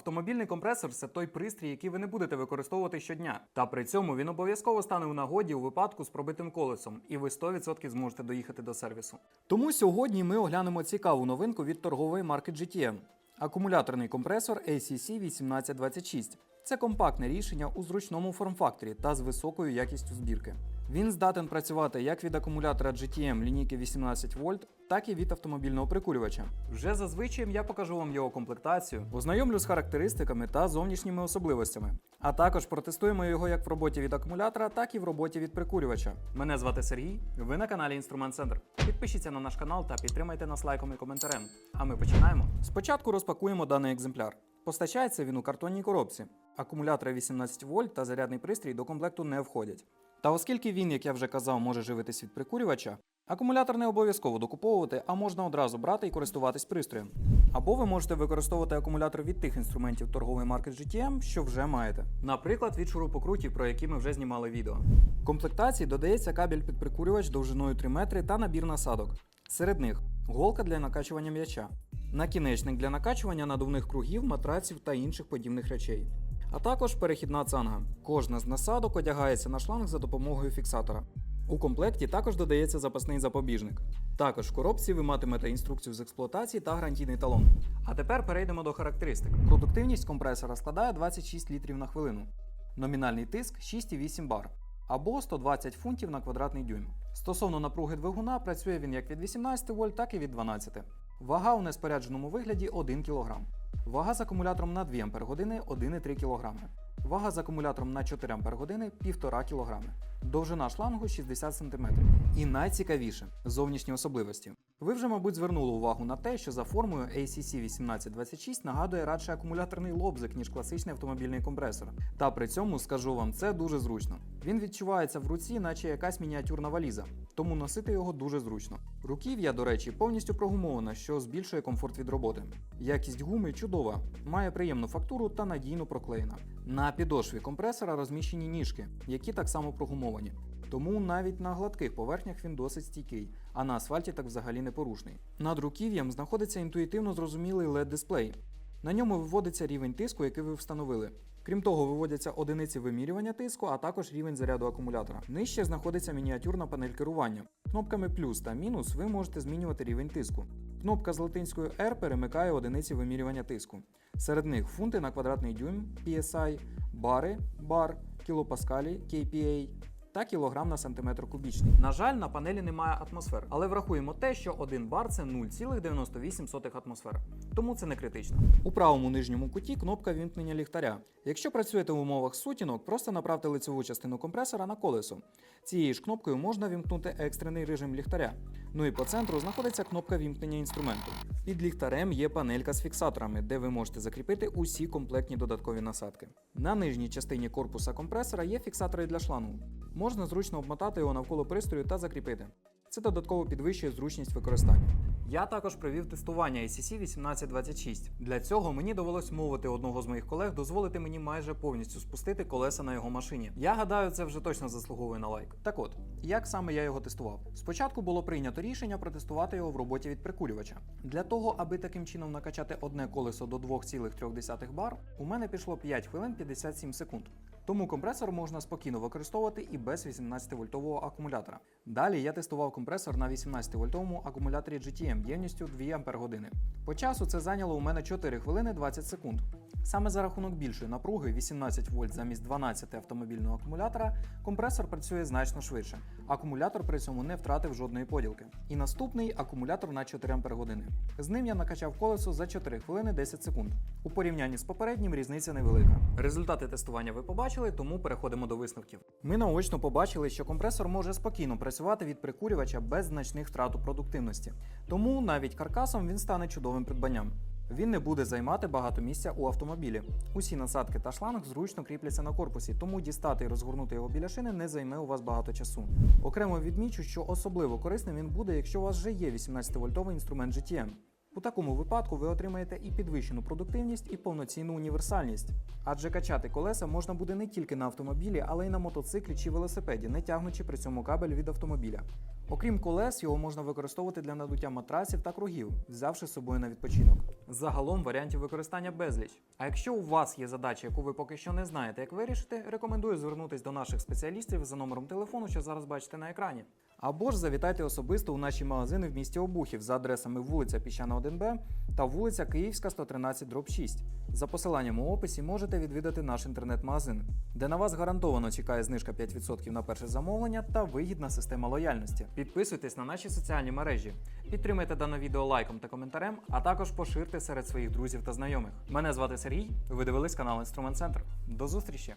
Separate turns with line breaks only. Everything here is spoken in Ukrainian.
Автомобільний компресор це той пристрій, який ви не будете використовувати щодня. Та при цьому він обов'язково стане у нагоді у випадку з пробитим колесом, і ви 100% зможете доїхати до сервісу. Тому сьогодні ми оглянемо цікаву новинку від торгової марки GTM. Акумуляторний компресор ACC 1826. Це компактне рішення у зручному форм-факторі та з високою якістю збірки. Він здатен працювати як від акумулятора GTM лінійки 18 вольт, так і від автомобільного прикурювача. Вже зазвичай я покажу вам його комплектацію, ознайомлю з характеристиками та зовнішніми особливостями. А також протестуємо його як в роботі від акумулятора, так і в роботі від прикурювача. Мене звати Сергій. Ви на каналі Інструмент Центр. Підпишіться на наш канал та підтримайте нас лайком і коментарем. А ми починаємо. Спочатку розпакуємо даний екземпляр. Постачається він у картонній коробці. Акумулятори 18 вольт та зарядний пристрій до комплекту не входять. Та оскільки він, як я вже казав, може живитись від прикурювача, акумулятор не обов'язково докуповувати, а можна одразу брати і користуватись пристроєм. Або ви можете використовувати акумулятор від тих інструментів торгової марки GTM, що вже маєте. Наприклад, від шурупокрутів, про які ми вже знімали відео. В комплектації додається кабель під прикурювач довжиною 3 метри та набір насадок. Серед них голка для накачування м'яча, накінечник для накачування надувних кругів, матраців та інших подібних речей. А також перехідна цанга. Кожна з насадок одягається на шланг за допомогою фіксатора. У комплекті також додається запасний запобіжник. Також в коробці ви матимете інструкцію з експлуатації та гарантійний талон. А тепер перейдемо до характеристик. Продуктивність компресора складає 26 літрів на хвилину. Номінальний тиск 6,8 бар або 120 фунтів на квадратний дюйм. Стосовно напруги двигуна, працює він як від 18 вольт, так і від 12. Вага у неспорядженому вигляді 1 кг. Вага з акумулятором на 2 Ах 1,3 кг. Вага з акумулятором на 4 Ах 1,5 кг. Довжина шлангу 60 см. І найцікавіше зовнішні особливості. Ви вже, мабуть, звернули увагу на те, що за формою ACC 1826 нагадує радше акумуляторний лобзик, ніж класичний автомобільний компресор. Та при цьому скажу вам, це дуже зручно. Він відчувається в руці, наче якась мініатюрна валіза, тому носити його дуже зручно. Руків'я, до речі, повністю прогумована, що збільшує комфорт від роботи. Якість гуми чудова, має приємну фактуру та надійно проклеєна. На підошві компресора розміщені ніжки, які так само прогумовані. Тому навіть на гладких поверхнях він досить стійкий, а на асфальті так взагалі не порушний. Над руків'ям знаходиться інтуїтивно зрозумілий LED-дисплей. На ньому виводиться рівень тиску, який ви встановили. Крім того, виводяться одиниці вимірювання тиску, а також рівень заряду акумулятора. Нижче знаходиться мініатюрна панель керування. Кнопками плюс та мінус ви можете змінювати рівень тиску. Кнопка з латинською R перемикає одиниці вимірювання тиску. Серед них фунти на квадратний дюйм PSI, бари, бар, кілопаскалі KPA та кілограм на сантиметр кубічний. На жаль, на панелі немає атмосфер, але врахуємо те, що 1 бар це 0,98 атмосфер, тому це не критично. У правому нижньому куті кнопка вімкнення ліхтаря. Якщо працюєте в умовах сутінок, просто направте лицеву частину компресора на колесо. Цією ж кнопкою можна вімкнути екстрений режим ліхтаря. Ну і по центру знаходиться кнопка вімкнення інструменту. Під ліхтарем є панелька з фіксаторами, де ви можете закріпити усі комплектні додаткові насадки. На нижній частині корпуса компресора є фіксатори для шлангу. Можна зручно обмотати його навколо пристрою та закріпити. Це додатково підвищує зручність використання. Я також провів тестування ACC 1826. Для цього мені довелось мовити одного з моїх колег дозволити мені майже повністю спустити колеса на його машині. Я гадаю, це вже точно заслуговує на лайк. Так от, як саме я його тестував? Спочатку було прийнято рішення протестувати його в роботі від прикурювача. Для того, аби таким чином накачати одне колесо до 2,3 бар, у мене пішло 5 хвилин 57 секунд. Тому компресор можна спокійно використовувати і без 18-вольтового акумулятора. Далі я тестував компресор на 18-вольтовому акумуляторі GTM ємністю 2 Ах. По часу це зайняло у мене 4 хвилини 20 секунд. Саме за рахунок більшої напруги 18 вольт замість 12 автомобільного акумулятора компресор працює значно швидше. Акумулятор при цьому не втратив жодної поділки. І наступний акумулятор на 4 Ах. З ним я накачав колесо за 4 хвилини 10 секунд. У порівнянні з попереднім різниця невелика. Результати тестування ви побачили, тому переходимо до висновків. Ми наочно побачили, що компресор може спокійно працювати від прикурювача без значних втрат у продуктивності. Тому навіть каркасом він стане чудовим придбанням. Він не буде займати багато місця у автомобілі. Усі насадки та шланг зручно кріпляться на корпусі, тому дістати і розгорнути його біля шини не займе у вас багато часу. Окремо відмічу, що особливо корисним він буде, якщо у вас вже є 18-вольтовий інструмент GTM. У такому випадку ви отримаєте і підвищену продуктивність, і повноцінну універсальність. Адже качати колеса можна буде не тільки на автомобілі, але й на мотоциклі чи велосипеді, не тягнучи при цьому кабель від автомобіля. Окрім колес, його можна використовувати для надуття матрасів та кругів, взявши з собою на відпочинок. Загалом варіантів використання безліч. А якщо у вас є задача, яку ви поки що не знаєте, як вирішити, рекомендую звернутися до наших спеціалістів за номером телефону, що зараз бачите на екрані. Або ж завітайте особисто у наші магазини в місті Обухів за адресами вулиця Піщана 1Б та вулиця Київська 113 дроб 6. За посиланням у описі можете відвідати наш інтернет-магазин, де на вас гарантовано чекає знижка 5% на перше замовлення та вигідна система лояльності. Підписуйтесь на наші соціальні мережі, підтримайте дане відео лайком та коментарем, а також поширте серед своїх друзів та знайомих. Мене звати Сергій. Ви дивились канал Інструмент Центр. До зустрічі!